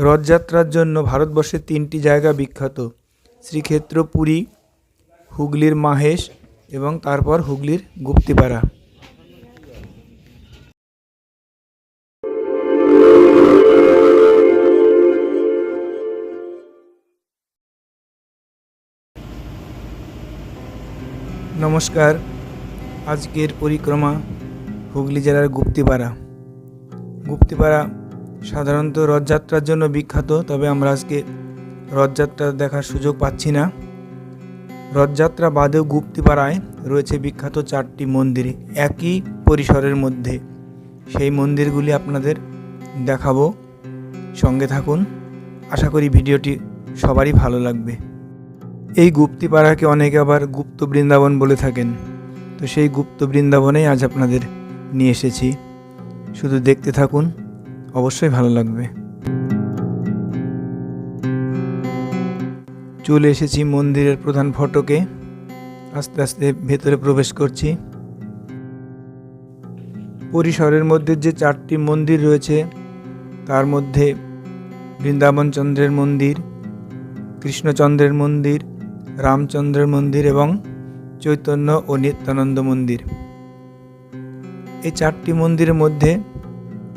রথযাত্রার জন্য ভারতবর্ষের তিনটি জায়গা বিখ্যাত। শ্রীক্ষেত্র, পুরী, হুগলির মাহেশ এবং তারপর হুগলির গুপ্তিপাড়া। নমস্কার, আজকের পরিক্রমা হুগলি জেলার গুপ্তিপাড়া। গুপ্তিপাড়া সাধারণত রথযাত্রার জন্য বিখ্যাত, তবে আমরা আজকে রথযাত্রা দেখার সুযোগ পাচ্ছি না। রথযাত্রা বাদেও গুপ্তিপাড়ায় রয়েছে বিখ্যাত চারটি মন্দির একই পরিসরের মধ্যে। সেই মন্দিরগুলি আপনাদের দেখাবো। সঙ্গে থাকুন। আশা করি ভিডিওটি সবারই ভালো লাগবে। এই গুপ্তিপাড়াকে অনেকে আবার গুপ্ত বৃন্দাবন বলে থাকেন। তো সেই গুপ্ত বৃন্দাবনেই আজ আপনাদের নিয়ে এসেছি। শুধু দেখতে থাকুন। অবশ্যই ভালো লাগবে। চলে এসেছি মন্দিরের প্রধান ফটকে। আস্তে আস্তে ভেতরে প্রবেশ করছি। পরিসরের মধ্যে যে চারটি মন্দির রয়েছে, তার মধ্যে বৃন্দাবন চন্দ্রের মন্দির, কৃষ্ণচন্দ্রের মন্দির, রামচন্দ্রের মন্দির এবং চৈতন্য ও নিত্যানন্দ মন্দির। এই চারটি মন্দিরের মধ্যে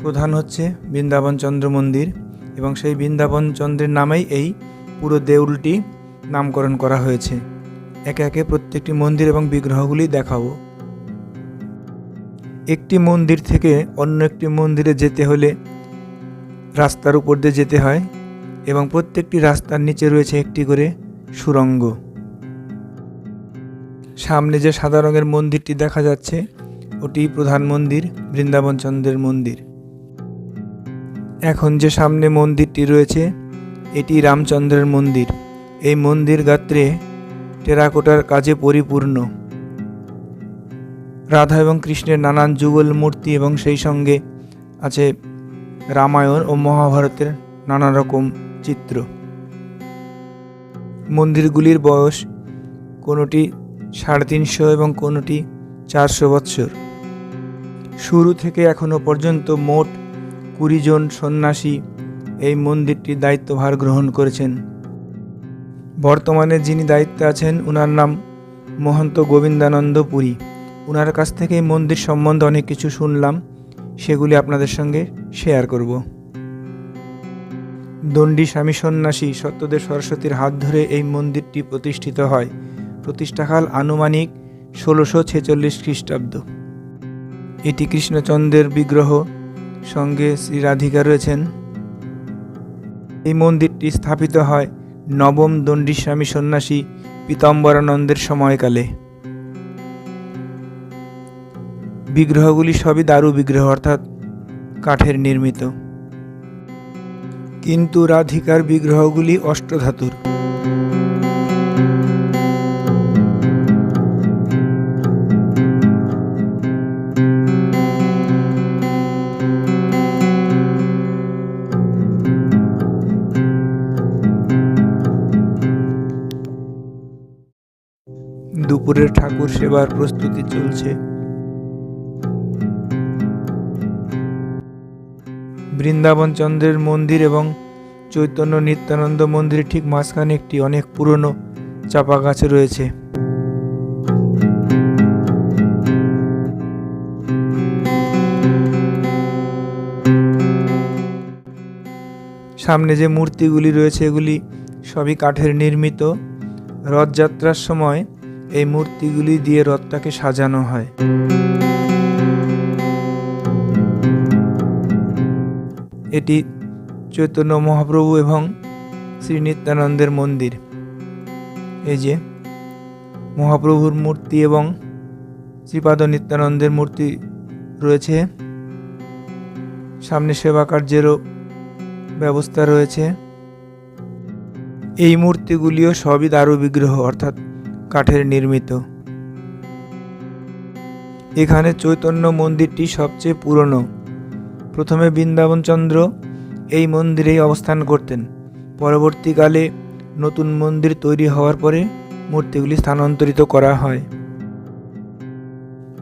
প্রধান হচ্ছে বৃন্দাবন চন্দ্র মন্দির এবং সেই বৃন্দাবন চন্দ্রের নামেই এই পুরো দেউলটি নামকরণ করা হয়েছে। একে একে প্রত্যেকটি মন্দির এবং বিগ্রহগুলি দেখাবো। একটি মন্দির থেকে অন্য একটি মন্দিরে যেতে হলে রাস্তার উপর দিয়ে যেতে হয় এবং প্রত্যেকটি রাস্তার নিচে রয়েছে একটি করে সুরঙ্গ। সামনে যে সাদা রঙের মন্দিরটি দেখা যাচ্ছে ওটি প্রধান মন্দির, বৃন্দাবন চন্দ্রের মন্দির। এখন যে সামনে মন্দিরটি রয়েছে, এটি রামচন্দ্রের মন্দির। এই মন্দির গাত্রে টেরাকোটার কাজে পরিপূর্ণ। রাধা এবং কৃষ্ণের নানান যুগল মূর্তি এবং সেই সঙ্গে আছে রামায়ণ ও মহাভারতের নানা রকম চিত্র। মন্দিরগুলির বয়স কোনোটি সাড়ে তিনশো এবং কোনোটি চারশো বৎসর। শুরু থেকে এখনও পর্যন্ত মোট কুড়ি জন সন্ন্যাসী এই মন্দিরটির দায়িত্বভার গ্রহণ করেছেন। বর্তমানে যিনি দায়িত্বে আছেন ওনার নাম মহন্ত গোবিন্দানন্দ পুরী। ওনার কাছ থেকে মন্দির সম্বন্ধে অনেক কিছু শুনলাম, সেগুলি আপনাদের সঙ্গে শেয়ার করব। দণ্ডী স্বামী সন্ন্যাসী সত্যদেব সরস্বতীর হাত ধরে এই মন্দিরটি প্রতিষ্ঠিত হয়। প্রতিষ্ঠাকাল আনুমানিক ষোলোশো ছেচল্লিশ খ্রিস্টাব্দ। এটি কৃষ্ণচন্দ্রের বিগ্রহ সঙ্গে শ্রী রাধিকা রয়েছেন। এই মন্দিরটি স্থাপিত হয় নবম দণ্ডীস্বামী সন্ন্যাসী পীতাম্বরানন্দের সময়কালে। বিগ্রহগুলি সবই দারু বিগ্রহ, অর্থাৎ কাঠের নির্মিত। কিন্তু রাধিকার বিগ্রহগুলি অষ্টধাতুর। সেবার প্রস্তুতি চলছে। বৃন্দাবন চন্দ্রের মন্দির এবং চৈতন্য নিত্যানন্দ মন্দিরের ঠিক মাঝখানে একটি অনেক পুরনো চাপা গাছ রয়েছে। সামনে যে মূর্তিগুলি রয়েছে, এগুলি সবই কাঠের নির্মিত। রথযাত্রার সময় এই মূর্তিগুলি দিয়ে রথটাকে সাজানো হয়। এটি চৈতন্য মহাপ্রভু এবং শ্রী নিত্যানন্দের মন্দির। এই যে মহাপ্রভুর মূর্তি এবং শ্রীপাদ নিত্যানন্দের মূর্তি রয়েছে। সামনে সেবা কার্যেরও ব্যবস্থা রয়েছে। এই মূর্তিগুলিও সবই দারু বিগ্রহ অর্থাৎ কাঠের নির্মিত। এখানে চৈতন্য মন্দিরটি সবচেয়ে পুরনো। প্রথমে বৃন্দাবনচন্দ্র এই মন্দিরেই অবস্থান করতেন। পরবর্তীকালে নতুন মন্দির তৈরি হওয়ার পরে মূর্তিগুলি স্থানান্তরিত করা হয়।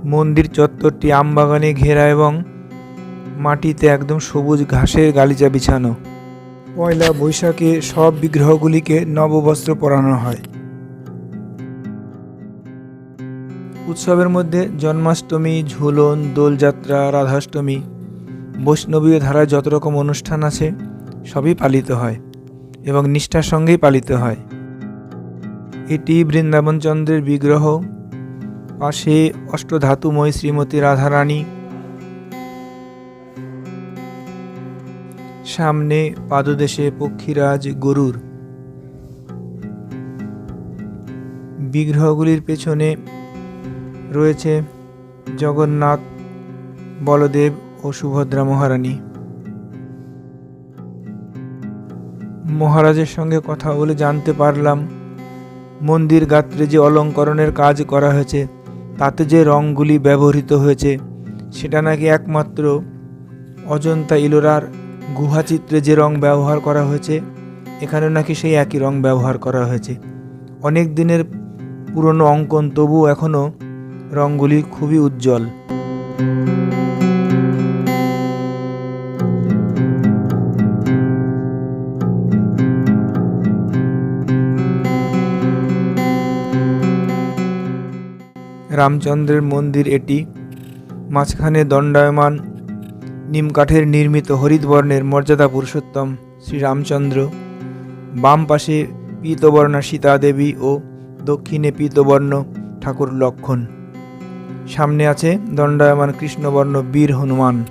মন্দির চত্বরটি আমবাগানে ঘেরা এবং মাটিতে একদম সবুজ ঘাসের গালিচা বিছানো। পয়লা বৈশাখে সব বিগ্রহগুলিকে নববস্ত্র পরানো হয়। উৎসবের মধ্যে জন্মাষ্টমী, ঝুলন, দোলযাত্রা, রাধাষ্টমী বৈষ্ণবীয় ধারায় যত রকম অনুষ্ঠান আছে, সবই পালিত হয় এবং নিষ্ঠার সঙ্গেই পালিত হয়। এটি বৃন্দাবনচন্দ্রের বিগ্রহ, পাশে অষ্টধাতুময় শ্রীমতী রাধারানী, সামনে পাদদেশে পক্ষীরাজ গরুর। বিগ্রহগুলির পেছনে রয়েছে জগন্নাথ, বলদেব ও সুভদ্রা মহারানী। মহারাজের সঙ্গে কথা বলে জানতে পারলাম, মন্দির গাত্রে যে অলঙ্করণের কাজ করা হয়েছে, তাতে যে রঙগুলি ব্যবহৃত হয়েছে, সেটা নাকি একমাত্র অজন্তা ইলোরার গুহাচিত্রে যে রং ব্যবহার করা হয়েছে এখানে নাকি সেই একই রং ব্যবহার করা হয়েছে। অনেক দিনের পুরনো অঙ্কন তবুও এখনও রঙগুলি খুবই উজ্জ্বল। রামচন্দ্রের মন্দির এটি। মাঝখানে দণ্ডায়মান নিমকাঠের নির্মিত হরিত বর্ণের মর্যাদা পুরুষোত্তম শ্রীরামচন্দ্র বাম পাশে পীতবর্ণা সীতা দেবী ও দক্ষিণে পীতবর্ণ ঠাকুর লক্ষণ। সামনে আছে দণ্ডায়মান কৃষ্ণবর্ণ বীর হনুমান।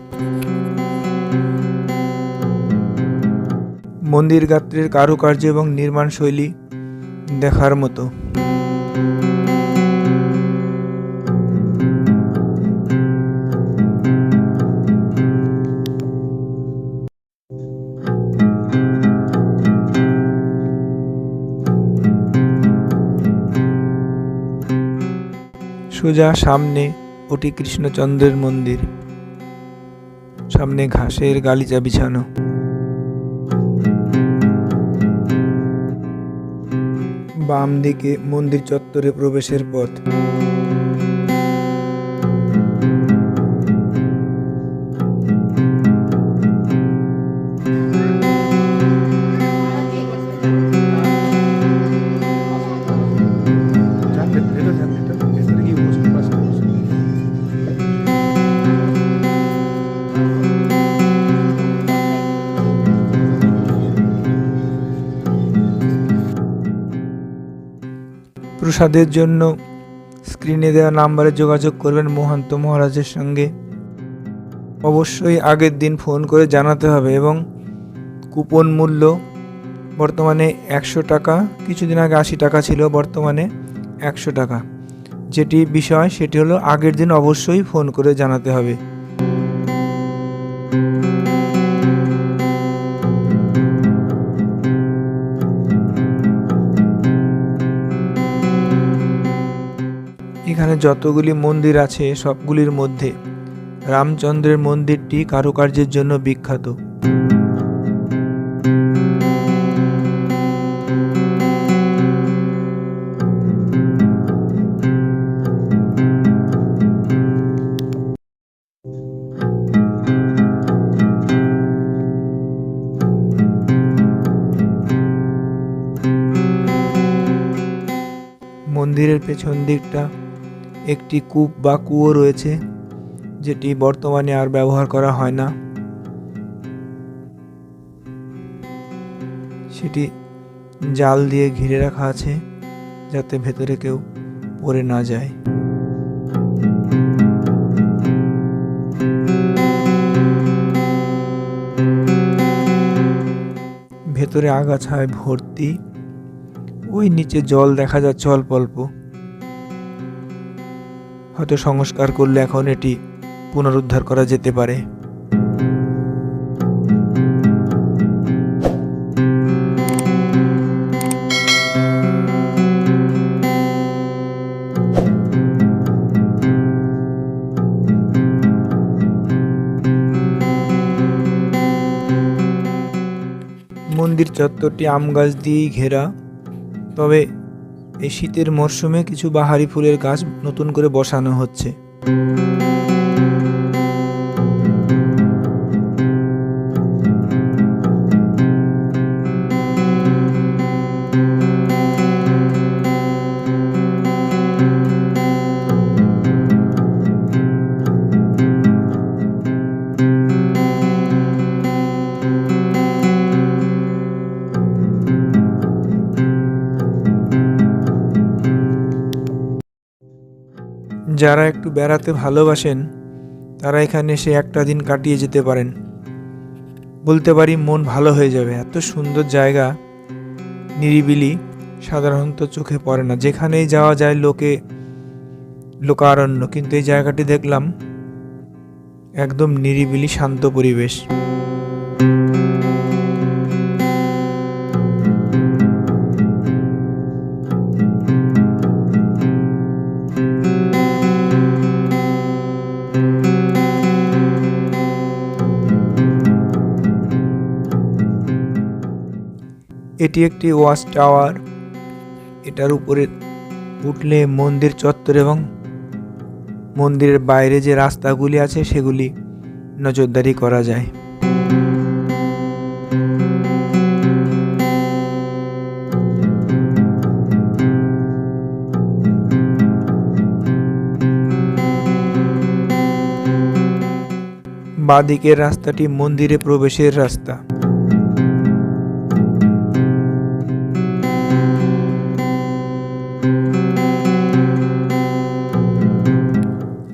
মন্দির গাত্রের কারুকার্য এবং নির্মাণ শৈলী দেখার মতো। সোজা সামনে ওটি কৃষ্ণচন্দ্রের মন্দির। সামনে ঘাসের গালিচা বিছানো। বাম দিকে মন্দির চত্বরে প্রবেশের পথ। প্রসাদের জন্য স্ক্রিনে দেওয়া নাম্বারে যোগাযোগ করবেন মহান্ত মহারাজের সঙ্গে। অবশ্যই আগের দিন ফোন করে জানাতে হবে এবং কুপন মূল্য বর্তমানে একশো টাকা, কিছুদিন আগে আশি টাকা ছিল, বর্তমানে একশো টাকা। যেটি বিষয়, সেটি হলো আগের দিন অবশ্যই ফোন করে জানাতে হবে। যতগুলি মন্দির আছে সবগুলির মধ্যে রামচন্দ্রের মন্দিরটি কারুকার্যের জন্য বিখ্যাত। মন্দিরের পেছন দিকটা একটি কূপ বা কুয়ো রয়েছে, যেটি বর্তমানে আর ব্যবহার করা হয় না। সেটি জাল দিয়ে ঘিরে রাখা আছে, যাতে ভেতরে কেউ পড়ে না যায়। ভেতরে আগাছায় ভর্তি, ওই নিচে জল দেখা যাচ্ছে অল্প অল্প। হয়তো সংস্কার করলে এখন এটি পুনরুদ্ধার করা যেতে পারে। মন্দির চত্বরটি আম গাছ দিয়েই ঘেরা, তবে এই শীতের মরশুমে কিছু বাহারি ফুলের গাছ নতুন করে বসানো হচ্ছে। যারা একটু বেড়াতে ভালোবাসেন, তারা এখানে এসে একটা দিন কাটিয়ে যেতে পারেন। বলতে পারি মন ভালো হয়ে যাবে। এত সুন্দর জায়গা, নিরিবিলি, সাধারণত চোখে পড়ে না। যেখানেই যাওয়া যায় লোকে, লোকারণ্য। কিন্তু এই জায়গাটি দেখলাম, একদম নিরিবিলি, শান্ত পরিবেশ। এটি একটি ওয়াচ টাওয়ার। এটার উপরে উঠলে মন্দির চত্বর এবং মন্দিরের বাইরে যে রাস্তাগুলি আছে, সেগুলি নজরদারি করা যায়। বাঁদিকের রাস্তাটি মন্দিরে প্রবেশের রাস্তা।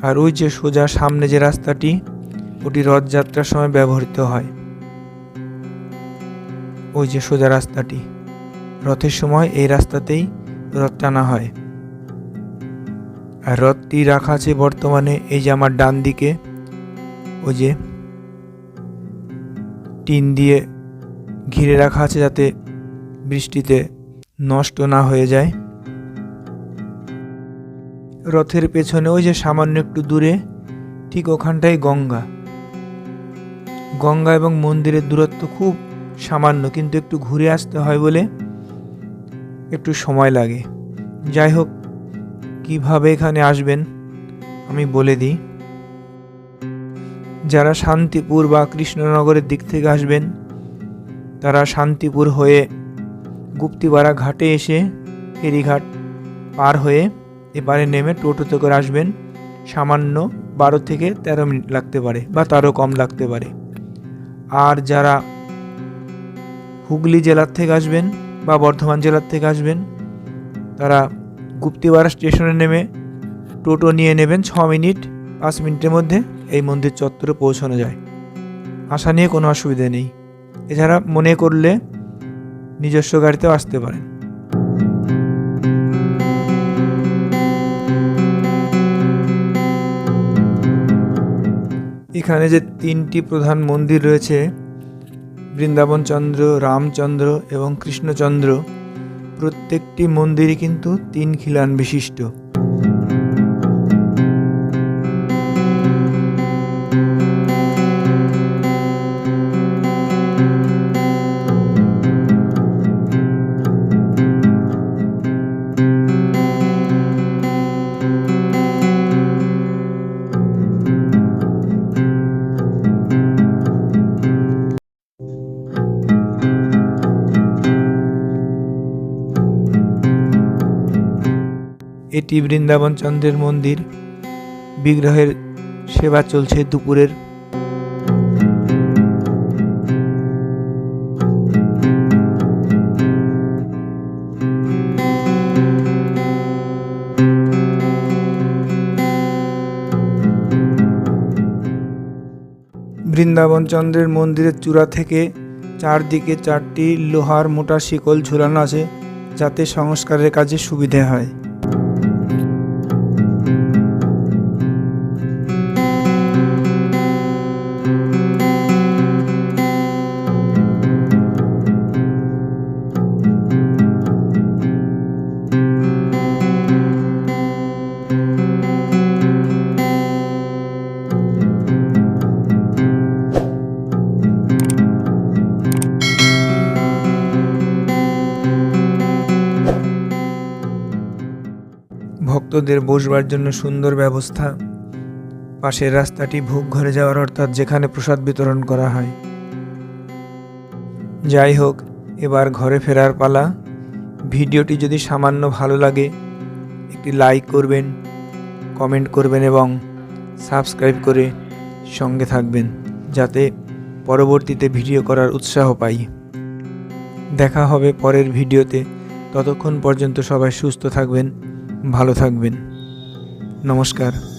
আর ওই যে সোজা সামনে যে রাস্তাটি, ওটি রথযাত্রার সময় ব্যবহৃত হয়। ওই যে সোজা রাস্তাটি, রথের সময় এই রাস্তাতেই রথ টানা হয়। আর রথটি রাখা আছে বর্তমানে এই যে আমার ডান দিকে, ওই যে টিন দিয়ে ঘিরে রাখা আছে যাতে বৃষ্টিতে নষ্ট না হয়ে যায়। রথের পেছনে ওই যে সামান্য একটু দূরে, ঠিক ওখানটাই গঙ্গা। গঙ্গা এবং মন্দিরের দূরত্ব খুব সামান্য, কিন্তু একটু ঘুরে আসতে হয় বলে একটু সময় লাগে। যাই হোক, কীভাবে এখানে আসবেন আমি বলে দিই। যারা শান্তিপুর বা কৃষ্ণনগরের দিক থেকে আসবেন, তারা শান্তিপুর হয়ে গুপ্তিপাড়া ঘাটে এসে ফেরিঘাট পার হয়ে এবারে নেমে টোটোতে করে আসবেন। সামান্য বারো থেকে তেরো মিনিট লাগতে পারে বা তারও কম লাগতে পারে। আর যারা হুগলি জেলার থেকে আসবেন বা বর্ধমান জেলার থেকে আসবেন, তারা গুপ্তিপাড়া স্টেশনে নেমে টোটো নিয়ে নেবেন ছ মিনিট, পাঁচ মিনিটের মধ্যে এই মন্দির চত্বরে পৌঁছানো যায়। আসা নিয়ে কোনো অসুবিধা নেই। এছাড়া মনে করলে নিজস্ব গাড়িতেও আসতে পারেন। এখানে যে তিনটি প্রধান মন্দির রয়েছে বৃন্দাবনচন্দ্র রামচন্দ্র এবং কৃষ্ণচন্দ্র, প্রত্যেকটি মন্দিরই কিন্তু তিন খিলান বিশিষ্ট। এটি বৃন্দাবন চন্দ্রের মন্দির। বিগ্রহের সেবা চলছে দুপুরের। বৃন্দাবন চন্দ্রের মন্দিরের চূড়া থেকে চারদিকে চারটি লোহার মোটা শিকল ঝুলানো আছে, যাতে সংস্কারের কাজে সুবিধে হয়। ভক্তদের বসবার জন্য সুন্দর ব্যবস্থা। পাশের রাস্তাটি ভোগ ঘরে যাওয়ার অর্থাৎ যেখানে প্রসাদ বিতরণ করা হয়। যাই হোক, এবার ঘরে ফেরার পালা। ভিডিওটি যদি সামান্য ভালো লাগে, একটি লাইক করবেন, কমেন্ট করবেন এবং সাবস্ক্রাইব করে সঙ্গে থাকবেন, যাতে পরবর্তীতে ভিডিও করার উৎসাহ পাই। দেখা হবে পরের ভিডিওতে। ততক্ষণ পর্যন্ত সবাই সুস্থ থাকবেন। ভালো থাকবেন। নমস্কার।